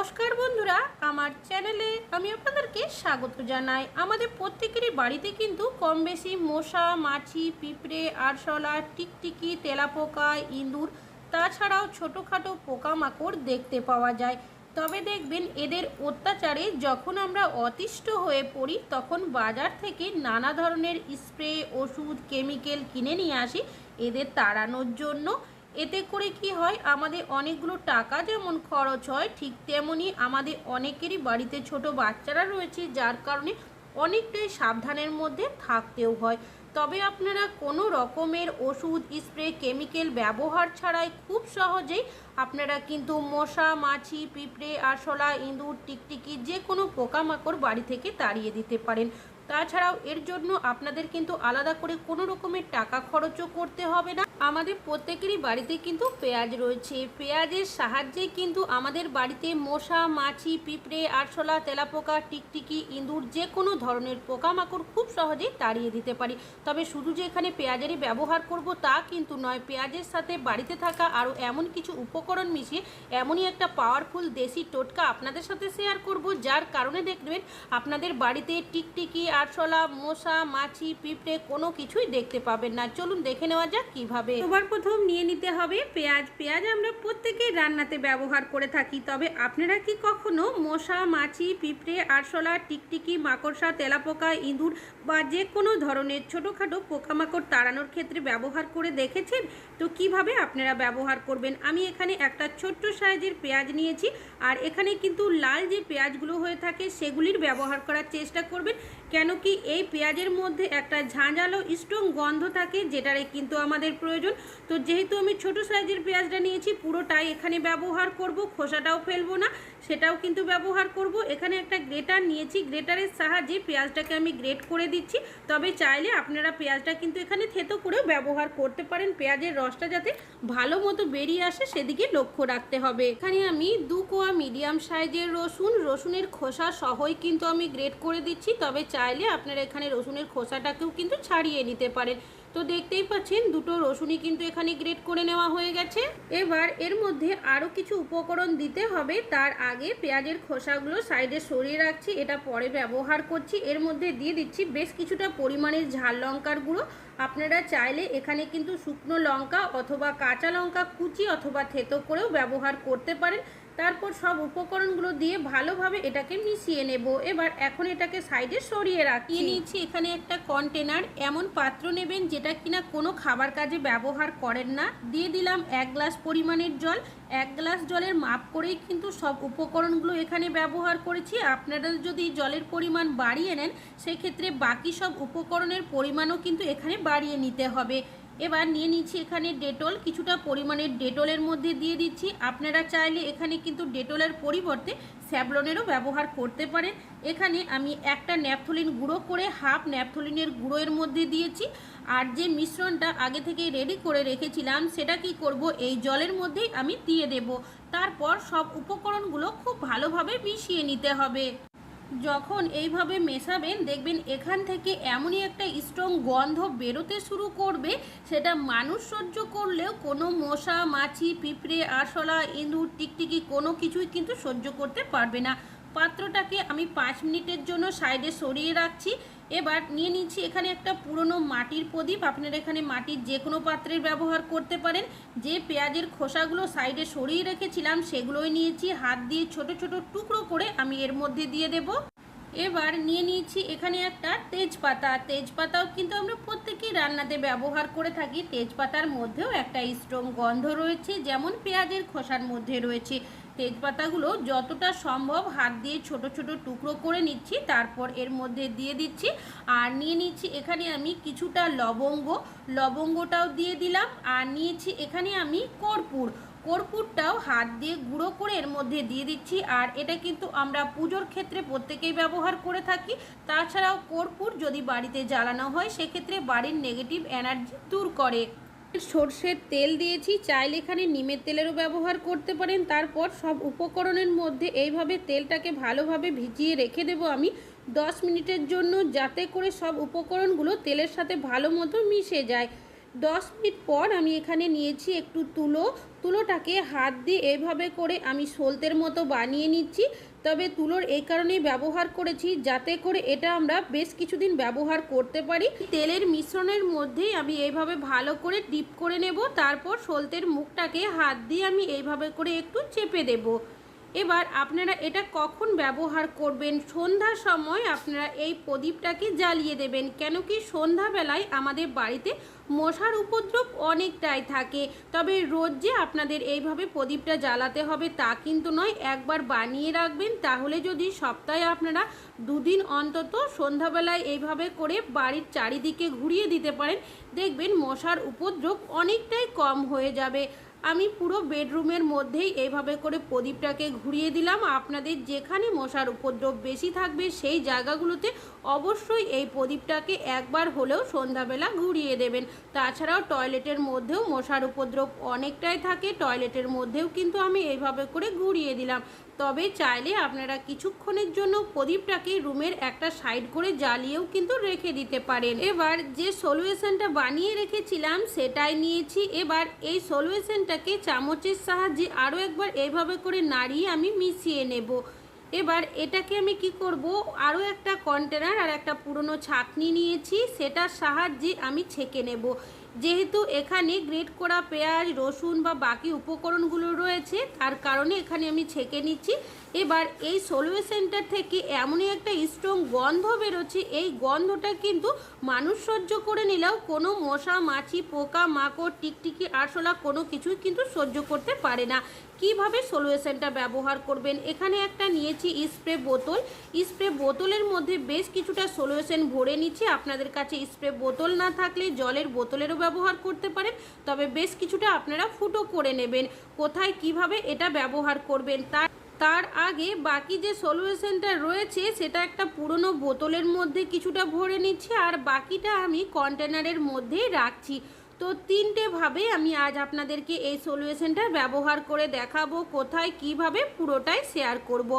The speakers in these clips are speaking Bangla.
নমস্কার বন্ধুরা, আমার চ্যানেলে আমি আপনাদেরকে স্বাগত জানাই। আমাদের প্রত্যেকেরই বাড়িতে কিন্তু কম বেশি মশা, মাছি, পিঁপড়ে, আরশলা, টিকটিকি, তেলাপোকা, ইঁদুর, তাছাড়াও ছোটোখাটো পোকামাকড় দেখতে পাওয়া যায়। তবে দেখবেন, এদের অত্যাচারে যখন আমরা অতিষ্ঠ হয়ে পড়ি, তখন বাজার থেকে নানা ধরনের স্প্রে, ওষুধ, কেমিক্যাল কিনে নিয়ে আসি। এদের তাড়ানোর জন্য এতে করে কি হয়, আমাদের অনেকগুলো টাকা যেমন খরচ হয়, ঠিক তেমনি আমাদের অনেকেরই বাড়িতে ছোট বাচ্চারা রয়েছে, যার কারণে অনেকটাই সাবধানের মধ্যে থাকতেও হয়। তবে আপনারা কোনো রকমের ওষুধ, স্প্রে, কেমিক্যাল ব্যবহার ছাড়াই খুব সহজেই আপনারা কিন্তু মশা, মাছি, পিঁপড়ে, আরশোলা, ইঁদুর, টিকটিকি যে কোনো পোকামাকড় বাড়ি থেকে তাড়িয়ে দিতে পারেন। তাছাড়াও এর জন্য আপনাদের কিন্তু আলাদা করে কোনো রকমের টাকা খরচও করতে হবে না। আমাদের প্রত্যেকেরই বাড়িতে কিন্তু পেঁয়াজ রয়েছে। পেঁয়াজের সাহায্যে কিন্তু আমাদের বাড়িতে মশা, মাছি, পিঁপড়ে, আরশোলা, তেলাপোকা, টিকটিকি, ইঁদুর যে কোনো ধরনের পোকামাকড় খুব সহজেই তাড়িয়ে দিতে পারি। তবে শুধু যে এখানে পেঁয়াজেরই ব্যবহার করব তা কিন্তু নয়, পেঁয়াজের সাথে বাড়িতে থাকা আরও এমন কিছু উপকরণ মিশিয়ে এমনই একটা পাওয়ারফুল দেশি টোটকা আপনাদের সাথে শেয়ার করব, যার কারণে দেখবেন আপনাদের বাড়িতে টিকটিকি, আরশোলা, মশা, মাছি, পিঁপড়ে কোনো কিছুই দেখতে পাবেন না। চলুন দেখে নেওয়া যাক কীভাবে সবার প্রথম নিয়ে নিতে হবে পেঁয়াজ। পেঁয়াজ আমরা প্রত্যেকেই রান্নাতে ব্যবহার করে থাকি। তবে আপনারা কি কখনো মশা, মাছি, পিঁপড়ে, আরশোলা, টিকটিকি, মাকড়সা, তেলাপোকা, ইঁদুর বা যে কোনো ধরনের ছোটোখাটো পোকামাকড় তাড়ানোর ক্ষেত্রে ব্যবহার করে দেখেছেন? তো কীভাবে আপনারা ব্যবহার করবেন? আমি এখানে একটা ছোট্ট সাইজের পেঁয়াজ নিয়েছি। আর এখানে কিন্তু লাল যে পেঁয়াজগুলো হয়ে থাকে সেগুলির ব্যবহার করার চেষ্টা করবেন। কেন কি এই পেঁয়াজের মধ্যে একটা ঝাঁঝালো স্ট্রং গন্ধ থাকে যেটারে কিন্তু আমাদের প্রয়োজন। তো যেহেতু আমি ছোট সাইজের পেঁয়াজটা নিয়েছি, পুরোটাই এখানে ব্যবহার করব, খোসাটাও ফেলব না। সেটাও কিন্তু ব্যবহার করব। এখানে একটা গ্রেটার নিয়েছি। গ্রেটারের সাহায্যে পেঁয়াজটাকে আমি গ্রেট করে দিচ্ছি। তবে চাইলে আপনারা পেঁয়াজটা কিন্তু এখানে থেতো করেও ব্যবহার করতে পারেন। পেঁয়াজের রসটা যাতে ভালো মতো বেরিয়ে আসে, সেদিকে লক্ষ্য রাখতে হবে। এখানে আমি দু কোয়া মিডিয়াম সাইজের রসুন, রসুনের খোসা সহই কিন্তু আমি গ্রেট করে দিচ্ছি। তবে চাইলে আপনারা এখানে রসুনের খোসাটাকেও কিন্তু ছাড়িয়ে নিতে পারেন। তো দেখতেই পাচ্ছেন, দুটো রসুনই কিন্তু এখানে গ্রেট করে নেওয়া হয়ে গেছে। এবার এর মধ্যে আরও কিছু উপকরণ দিতে হবে। তার আগে পেঁয়াজের খোসাগুলো সাইডে সরিয়ে রাখছি, এটা পরে ব্যবহার করছি। এর মধ্যে দিয়ে দিচ্ছি বেশ কিছুটা পরিমাণের ঝাল লঙ্কার গুঁড়ো। আপনারা চাইলে এখানে কিন্তু শুকনো লঙ্কা অথবা কাঁচা লঙ্কা কুচি অথবা থেতো করেও ব্যবহার করতে পারেন। তারপর সব উপকরণগুলো দিয়ে ভালোভাবে এটাকে মিশিয়ে নেব। এবার এখন এটাকে সাইডে সরিয়ে রাখিয়ে নিয়েছি এখানে একটা কন্টেনার। এমন পাত্র নেবেন যেটা কিনা কোনো খাবার কাজে ব্যবহার করেন না। দিয়ে দিলাম এক গ্লাস পরিমাণের জল। এক গ্লাস জলের মাপ করেই কিন্তু সব উপকরণগুলো এখানে ব্যবহার করেছি। আপনারা যদি জলের পরিমাণ বাড়িয়ে নেন, সেক্ষেত্রে বাকি সব উপকরণের পরিমাণও কিন্তু এখানে বাড়িয়ে নিতে হবে। এবার নিয়ে নিচ্ছি এখানে ডেটল, কিছুটা পরিমাণের ডেটলের মধ্যে দিয়ে দিচ্ছি। আপনারা চাইলে এখানে কিন্তু ডেটলের পরিবর্তে স্যাবলনেরও ব্যবহার করতে পারেন। এখানে আমি একটা ন্যাপথলিন গুঁড়ো করে হাফ ন্যাপথলিনের গুঁড়ো এর মধ্যে দিয়েছি। আর যে মিশ্রণটা আগে থেকে রেডি করে রেখেছিলাম, সেটা কি করব? এই জলের মধ্যেই আমি দিয়ে দেব। তারপর সব উপকরণগুলো খুব ভালোভাবে মিশিয়ে নিতে হবে। যখন এইভাবে মেশাবেন, দেখবেন এখান থেকে এমনই একটা স্ট্রং গন্ধ বেরোতে শুরু করবে, সেটা মানুষ সহ্য করলেও কোনো মশা, মাছি, পিঁপড়ে, আরশোলা, ইঁদুর, টিকটিকি কোনো কিছুই কিন্তু সহ্য করতে পারবে না। পাত্রটাকে আমি পাঁচ মিনিটের জন্য সাইডে সরিয়ে রাখছি। এবার নিয়ে নিচ্ছি এখানে একটা পুরনো মাটির প্রদীপ। আপনারা এখানে মাটির যে কোনো পাত্রের ব্যবহার করতে পারেন। যে পেঁয়াজের খোসাগুলো সাইডে সরিয়ে রেখেছিলাম, সেগুলোই নিয়েছি। হাত দিয়ে ছোট ছোট টুকরো করে আমি এর মধ্যে দিয়ে দেব। এবার নিয়ে নিয়েছি এখানে একটা তেজপাতা। তেজপাতাও কিন্তু আমরা প্রত্যেকেই রান্নাতে ব্যবহার করে থাকি। তেজপাতার মধ্যেও একটা স্ট্রং গন্ধ রয়েছে, যেমন পেঁয়াজের খোসার মধ্যে রয়েছে। তেজপাতাগুলো যতটা সম্ভব হাত দিয়ে ছোট ছোট টুকরো করে নিচ্ছি, তারপর এর মধ্যে দিয়ে দিচ্ছি। আর নিয়ে নিচ্ছি এখানে আমি কিছুটা লবঙ্গ। লবঙ্গটাও দিয়ে দিলাম। আর নিয়েছি এখানে আমি কর্পূর। কর্পূরটাও হাত দিয়ে গুঁড়ো করে এর মধ্যে দিয়ে দিচ্ছি। আর এটা কিন্তু আমরা পুজোর ক্ষেত্রে প্রত্যেকেই ব্যবহার করে থাকি। তাছাড়াও কর্পূর যদি বাড়িতে জ্বালানো হয়, সেক্ষেত্রে বাড়ির নেগেটিভ এনার্জি দূর করে। সর্ষের তেল দিয়েছি, চাইলে এখানে নিমের তেলেরও ব্যবহার করতে পারেন। তারপর সব উপকরণের মধ্যে এইভাবে তেলটাকে ভালোভাবে ভিজিয়ে রেখে দেবো আমি দশ মিনিটের জন্য, যাতে করে সব উপকরণগুলো তেলের সাথে ভালো মতো মিশে যায়। দশ মিনিট পর আমি এখানে নিয়েছি একটু তুলো। তুলোটাকে হাত দিয়ে এভাবে করে আমি সলতের মতো বানিয়ে নিচ্ছি। তবে তুলোর এই কারণেই ব্যবহার করেছি যাতে করে এটা আমরা বেশ কিছুদিন ব্যবহার করতে পারি। তেলের মিশ্রণের মধ্যেই আমি এইভাবে ভালো করে ডিপ করে নেব, তারপর সলতের মুখটাকে হাত দিয়ে আমি এইভাবে করে একটু চেপে দেবো। এবার আপনারা এটা কখন ব্যবহার করবেন? সন্ধ্যার সময় আপনারা এই প্রদীপটাকে জ্বালিয়ে দেবেন। কেন কি সন্ধ্যাবেলায় আমাদের বাড়িতে মশার উপদ্রব অনেকটাই থাকে। তবে রোজ যে আপনাদের এইভাবে প্রদীপটা জ্বালাতে হবে তা কিন্তু নয়। একবার বানিয়ে রাখবেন, তাহলে যদি সপ্তাহে আপনারা দুদিন অন্তত সন্ধ্যাবেলায় এইভাবে করে বাড়ির চারিদিকে ঘুরিয়ে দিতে পারেন, দেখবেন মশার উপদ্রব অনেকটাই কম হয়ে যাবে। আমি পুরো বেডরুমের মধ্যেই এইভাবে করে প্রদীপটাকে ঘুরিয়ে দিলাম। আপনাদের যেখানে মশার উপদ্রব বেশি থাকবে সেই জায়গাগুলোতে অবশ্যই এই প্রদীপটাকে একবার হলেও সন্ধ্যাবেলা ঘুরিয়ে দেবেন। তাছাড়াও টয়লেটের মধ্যেও মশার উপদ্রব অনেকটাই থাকে। টয়লেটের মধ্যেও কিন্তু আমি এইভাবে করে ঘুরিয়ে দিলাম। তবে চাইলে আপনারা কিছুক্ষণের জন্য প্রদীপটাকে রুমের একটা সাইড করে জ্বালিয়েও কিন্তু রেখে দিতে পারেন। এবার যে সলিউশনটা বানিয়ে রেখেছিলাম সেটাই নিয়েছি। এবার এই সলিউশনটাকে চামচের সাহায্যে আরও একবার এইভাবে করে নাড়িয়ে আমি মিশিয়ে নেব। এবার এটাকে আমি কি করব? আরও একটা কন্টেনার আর একটা পুরনো ছাকনি নিয়েছি। সেটার সাহায্যে আমি ছেঁকে নেব। যেহেতু এখানে গ্রেট করা পেঁয়াজ, রসুন বা বাকি উপকরণগুলো রয়েছে, তার কারণে এখানে আমি ছেঁকে নিচ্ছি। এবার এই সলিউশনটার থেকে এমনই একটা স্ট্রং গন্ধ বেরোচ্ছে, এই গন্ধটা কিন্তু মানুষ সহ্য করে নিলেও কোনো মশা, মাছি, পোকা, মাকড়, টিকটিকি, আরশোলা কোনো কিছুই কিন্তু সহ্য করতে পারে না। কীভাবে সলিউশনটা ব্যবহার করবেন? এখানে একটা নিয়েছি স্প্রে বোতল। স্প্রে বোতলের মধ্যে বেশ কিছুটা সলিউশন ভরে নিচ্ছি। আপনাদের কাছে স্প্রে বোতল না থাকলে জলের বোতলেরও ব্যবহার করতে পারেন, তবে বেশ কিছুটা আপনারা ফুটো করে নেবেন। কোথায় কীভাবে এটা ব্যবহার করবেন? তার তার আগে বাকি যে সলিউশনটা রয়েছে, সেটা একটা পুরনো বোতলের মধ্যে কিছুটা ভরে নিচ্ছি আর বাকিটা আমি কন্টেনারের মধ্যেই রাখছি। তো তিনটে ভাবে আমি আজ আপনাদেরকে এই সলিউশনটা ব্যবহার করে দেখাবো, কোথায় কীভাবে পুরোটাই শেয়ার করব।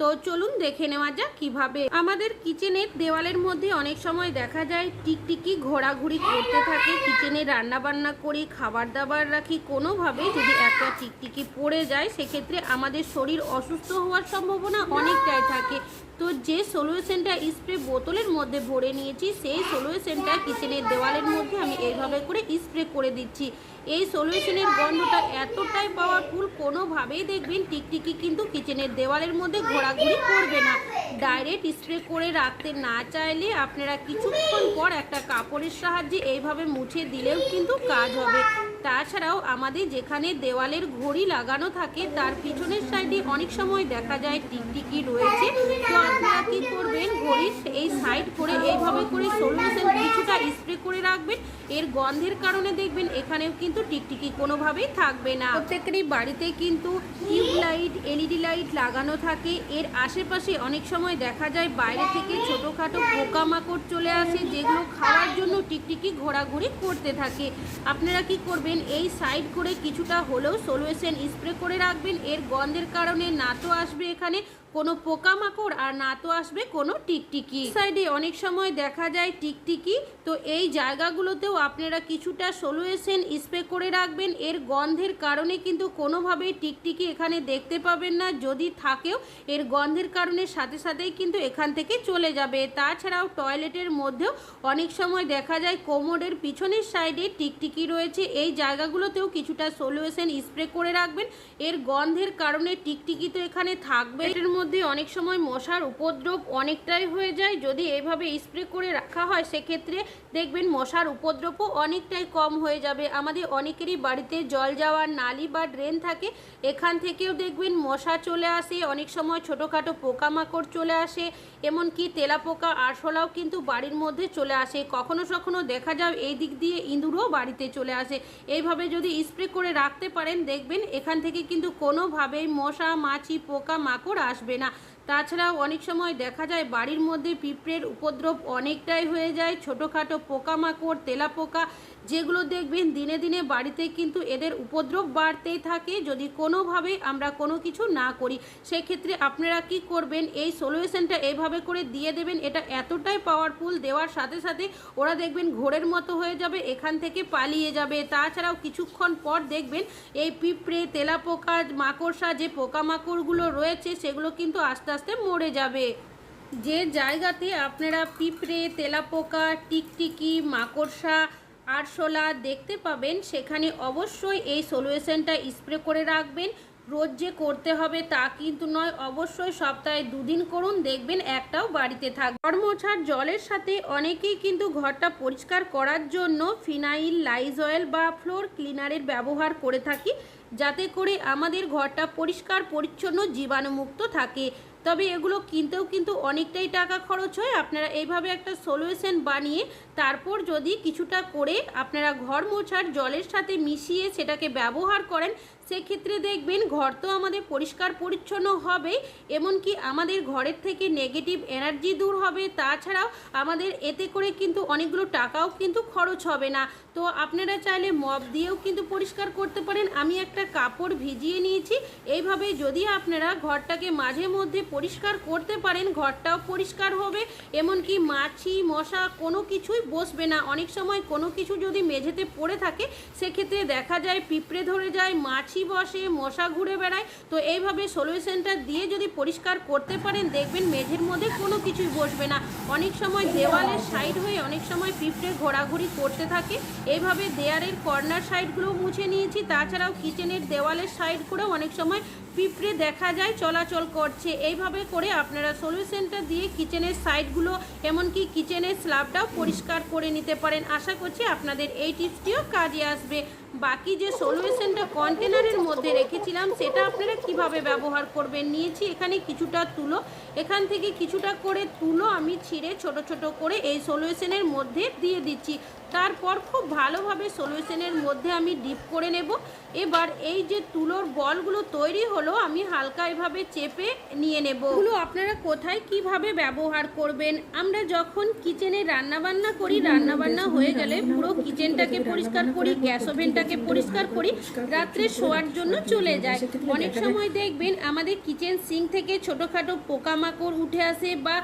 তো চলুন দেখে নেওয়া যাক কীভাবে। আমাদের কিচেনের দেওয়ালের মধ্যে অনেক সময় দেখা যায় টিকটিকি ঘোরাঘুরি করতে থাকে, কিচেনে রান্না বান্না করি খাবার দাবার রাখি। কোনোভাবে যদি একটা টিকটিকি পড়ে যায়, সেক্ষেত্রে আমাদের শরীর অসুস্থ হওয়ার সম্ভাবনা অনেকটাই থাকে। তো যে সলিউশনটা স্প্রে বোতলের মধ্যে ভরে নিয়েছি, সেই সলিউশনটা কিচেনের দেওয়ালের মধ্যে আমি এইভাবে করে স্প্রে করে দিচ্ছি। এই সলিউশনের গন্ধটা এতটাই পাওয়ারফুল কোনোভাবেই দেখবেন টিকটিকি কিন্তু কিচেনের দেওয়ালের মধ্যে ঘোরাঘুরি করবে না। ডাইরেক্ট স্প্রে করে রাখতে না চাইলে আপনারা কিছুক্ষণ পর একটা কাপড়ের সাহায্যে এইভাবে মুছে দিলেও কিন্তু কাজ হবে। তাছাড়াও আমাদের যেখানে দেওয়ালের ঘড়ি লাগানো থাকে, তার পিছনের সাইডে অনেক সময় দেখা যায় টিকটিকি রয়েছে। তো আপনারা কী করবেন ঘড়ির এই সাইড করে এইভাবে করে সলিউশন কিছুটা স্প্রে করে রাখবেন। এর গন্ধের কারণে দেখবেন এখানেও কিন্তু টিকটিকি কোনোভাবেই থাকবে না। প্রত্যেকেরই বাড়িতে কিন্তু টিউব লাইট, এলইডি লাইট লাগানো থাকে। এর আশেপাশে অনেক সময় দেখা যায় বাইরে থেকে ছোটোখাটো পোকামাকড় চলে আসে, যেগুলো খাওয়ার জন্য টিকটিকি ঘোরাঘুরি করতে থাকে। আপনারা কি করবেন এই সাইড করে কিছুটা হলেও সোলুয়েশন স্প্রে করে রাখবেন। এর গন্ধের কারণে নাতো আসবে এখানে। কোনো পোকামাকড় আর না তো আসবে কোনো টিকটিকি। সাইডে অনেক সময় দেখা যায় টিকটিকি, তো এই জায়গাগুলোতেও আপনারা কিছুটা সলিউশন স্প্রে করে রাখবেন। এর গন্ধের কারণে কিন্তু কোনোভাবেই টিকটিকি এখানে দেখতে পাবেন না। যদি থাকেও, এর গন্ধের কারণে সাথে সাথেই কিন্তু এখান থেকে চলে যাবে। তাছাড়াও টয়লেটের মধ্যেও অনেক সময় দেখা যায় কোমরের পিছনের সাইডে টিকটিকি রয়েছে। এই জায়গাগুলোতেও কিছুটা সলিউশন স্প্রে করে রাখবেন। এর গন্ধের কারণে টিকটিকি তো এখানে থাকবে এর মধ্যে অনেক সময় মশার উপদ্রব অনেকটাই হয়ে যায়। যদি এইভাবে স্প্রে করে রাখা হয়, সেক্ষেত্রে দেখবেন মশার উপদ্রবও অনেকটাই কম হয়ে যাবে। আমাদের অনেকেরই বাড়িতে জল যাওয়ার নালি বা ড্রেন থাকে, এখান থেকেও দেখবেন মশা চলে আসে। অনেক সময় ছোটোখাটো পোকামাকড় চলে আসে, এমনকি তেলাপোকা, আরশোলাও কিন্তু বাড়ির মধ্যে চলে আসে। কখনো কখনো দেখা যায় এই দিক দিয়ে ইঁদুরও বাড়িতে চলে আসে। এইভাবে যদি স্প্রে করে রাখতে পারেন, দেখবেন এখান থেকে কিন্তু কোনোভাবেই মশা, মাছি পোকা মাকড় আসবে না তাছাড়াও অনেক সময় দেখা যায় বাড়ির মধ্যে পিঁপড়ের উপদ্রব অনেকটাই হয়ে যায়, ছোটোখাটো পোকামাকড়, তেলাপোকা, যেগুলো দেখবেন দিনে দিনে বাড়িতে কিন্তু এদের উপদ্রব বাড়তেই থাকে। যদি কোনোভাবে আমরা কোনো কিছু না করি, সেক্ষেত্রে আপনারা কি করবেন? এই সলিউশনটা এইভাবে করে দিয়ে দেবেন, এটা এতটাই পাওয়ারফুল দেওয়ার সাথে সাথে ওরা দেখবেন ঘোরের মতো হয়ে যাবে, এখান থেকে পালিয়ে যাবে। তাছাড়াও কিছুক্ষণ পর দেখবেন এই পিঁপড়ে, তেলাপোকা, মাকড়সা যে পোকামাকড়গুলো রয়েছে, সেগুলো কিন্তু আস্তে আস্তে আস্তে মরে যাবে। যে জায়গাতে আপনারা পিঁপড়ে, তেলাপোকা, টিকটিকি, মাকড়সা, আরশোলা দেখতে পাবেন, সেখানে অবশ্যই এই সলিউশনটা স্প্রে করে রাখবেন। রোজ যে করতে হবে তা কিন্তু নয়, অবশ্যই সপ্তাহে দুদিন করুন, দেখবেন একটাও বাড়িতে থাক ঘর মোছার জলের সাথে অনেকেই কিন্তু ঘরটা পরিষ্কার করার জন্য ফিনাইল, লাইজ অয়েল বা ফ্লোর ক্লিনারের ব্যবহার করে থাকি। যাতে করে আমাদের ঘরটা পরিষ্কার, পরিচ্ছন্ন, জীবাণুমুক্ত থাকে। তবে এগুলো কিনতেও কিন্তু অনেকটাই টাকা খরচ হয়। আপনারা এইভাবে একটা সলিউশন বানিয়ে তারপর যদি কিছুটা করে আপনারা ঘর মোছার জলের সাথে মিশিয়ে সেটাকে ব্যবহার করেন সেক্ষেত্রে দেখবেন ঘর তো আমাদের পরিষ্কার পরিচ্ছন্ন হবে, এমনকি আমাদের ঘরের থেকে নেগেটিভ এনার্জি দূর হবে। তাছাড়াও আমাদের এতে করে কিন্তু অনেকগুলো টাকাও কিন্তু খরচ হবে না। তো আপনারা চাইলে মপ দিয়েও কিন্তু পরিষ্কার করতে পারেন। আমি একটা কাপড় ভিজিয়ে নিয়েছি। এইভাবে যদি আপনারা ঘরটাকে মাঝে মধ্যে পরিষ্কার করতে পারেন, ঘরটাও পরিষ্কার হবে। এমনকি মাছি, মশা কোনো কিছুই বসবে না। অনেক সময় কোনো কিছু যদি মেঝেতে পড়ে থাকে, সেক্ষেত্রে দেখা যায় পিঁপড়ে ধরে যায়, মাছি বসে, মশা ঘুরে বেড়ায়। তো এইভাবে সলিউশনটা দিয়ে যদি পরিষ্কার করতে পারেন, দেখবেন মেঝের মধ্যে কোনো কিছুই বসবে না। অনেক সময় দেওয়ালের সাইড হয়ে অনেক সময় পিঁপড়ে ঘোরাঘুরি করতে থাকে। এইভাবে দেয়ারের কর্নার সাইডগুলো মুছে নিয়েছি। তাছাড়াও কিচেনের দেওয়ালের সাইড করেও অনেক সময় পিঁপড়ে দেখা যায়, চলাচল করছে। এইভাবে করে আপনারা সলিউশনটা দিয়ে কিচেনের সাইডগুলো এমনকি কিচেনের স্ল্যাবটাও পরিষ্কার করে নিতে পারেন। আশা করছি আপনাদের এই টিপসটিও কাজে আসবে। বাকি যে সলিউশনটা কন্টেনারের মধ্যে রেখেছিলাম, সেটা আপনারা কীভাবে ব্যবহার করবেন? নিয়েছি এখানে কিছুটা তুলো। এখান থেকে কিছুটা করে তুলো আমি ছিঁড়ে ছোট ছোট করে এই সলিউশনের মধ্যে দিয়ে দিচ্ছি। তারপর খুব ভালোভাবে সলিউশনের মধ্যে আমি ডিপ করে নেব। এবার এই যে তুলোর বলগুলো তৈরি হলো আমি হালকা এভাবে চেপে নিয়ে নেব। এগুলো আপনারা কোথায় কীভাবে ব্যবহার করবেন? আমরা যখন কিচেনে রান্না বান্না করি রান্না বান্না হয়ে গেলে পুরো কিচেনটাকে পরিষ্কার করি গ্যাস ওভেনটাকে পরিষ্কার করি রাত্রে শোয়ার জন্য চলে যায়। অনেক সময় দেখবেন আমাদের কিচেন সিঙ্ক থেকে ছোটোখাটো পোকামাকড় উঠে আসে বা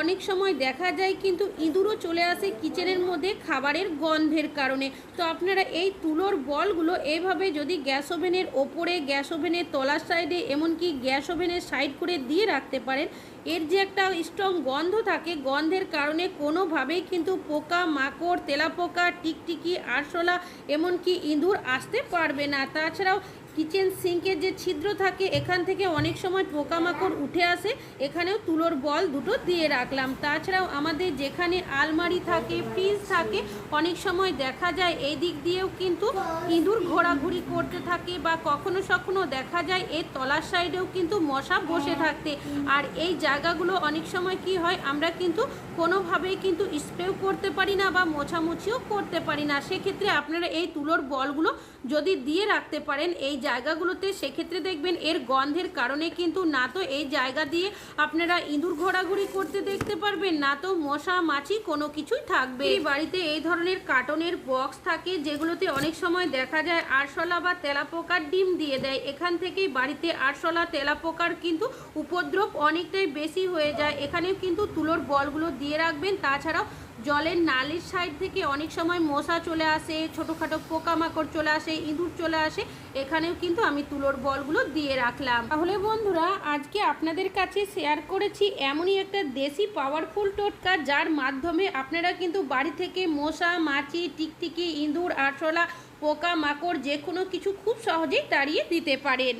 অনেক সময় দেখা যায় কিন্তু ইঁদুরও চলে আসে কিচেনের মধ্যে খাবারের গন্ধের কারণে। তো আপনারা এই তুলোর বলগুলো এইভাবে যদি গ্যাস ওভেনের ওপরে, গ্যাস ওভেনের তলার সাইডে, এমনকি গ্যাস ওভেনের সাইড করে দিয়ে রাখতে পারেন এর যে একটা স্ট্রং গন্ধ থাকে, গন্ধের কারণে কোনোভাবেই কিন্তু পোকা, মাকড়, তেলাপোকা, টিকটিকি, আরশোলা, এমনকি ইঁদুর আসতে পারবে না। তাছাড়াও কিচেন সিঙ্কের যে ছিদ্র থাকে, এখান থেকে অনেক সময় পোকামাকড় উঠে আসে। এখানেও তুলোর বল দুটো দিয়ে রাখলাম। তাছাড়াও আমাদের যেখানে আলমারি থাকে, ফ্রিজ থাকে, অনেক সময় দেখা যায় এই দিক দিয়েও কিন্তু ইঁদুর ঘোরাঘুরি করতে থাকে বা কখনো সখনো দেখা যায় এর তলার সাইডেও কিন্তু মশা বসে থাকতে। আর এই জায়গাগুলো অনেক সময় কি হয়, আমরা কিন্তু কোনোভাবেই কিন্তু স্প্রেও করতে পারি না বা মোছামুছিও করতে পারি না। সেক্ষেত্রে আপনারা এই তুলোর বলগুলো যদি দিয়ে রাখতে পারেন এই জায়গাগুলোতে, সেক্ষেত্রে দেখবেন এর গন্ধের কারণে কিন্তু না তো এই জায়গা দিয়ে আপনারা ইঁদুর ঘোরাঘুরি করতে দেখতে পারবেন, না তো মশা, মাছি কোনো কিছুই থাকবে। এই বাড়িতে এই ধরনের কার্টনের বক্স থাকে যেগুলোতে অনেক সময় দেখা যায় আরশোলা বা তেলাপোকার ডিম দিয়ে দেয়। এখান থেকেই বাড়িতে আরশোলা, তেলাপোকার কিন্তু উপদ্রব অনেকটাই বেশি হয়ে যায়। এখানেও কিন্তু তুলোর বলগুলো দিয়ে রাখবেন। তাছাড়াও জলের নালির সাইড থেকে অনেক সময় মশা চলে আসে, ছোটোখাটো পোকামাকড় চলে আসে, ইঁদুর চলে আসে। এখানেও কিন্তু আমি তুলোর বলগুলো দিয়ে রাখলাম। তাহলে বন্ধুরা, আজকে আপনাদের কাছে শেয়ার করেছি এমনই একটা দেশি পাওয়ারফুল টোটকা, যার মাধ্যমে আপনারা কিন্তু বাড়ি থেকে মশা, মাছি, টিকটিকি, ইঁদুর, আরশোলা পোকা মাকড় যে কোনো কিছু খুব সহজেই তাড়িয়ে দিতে পারেন।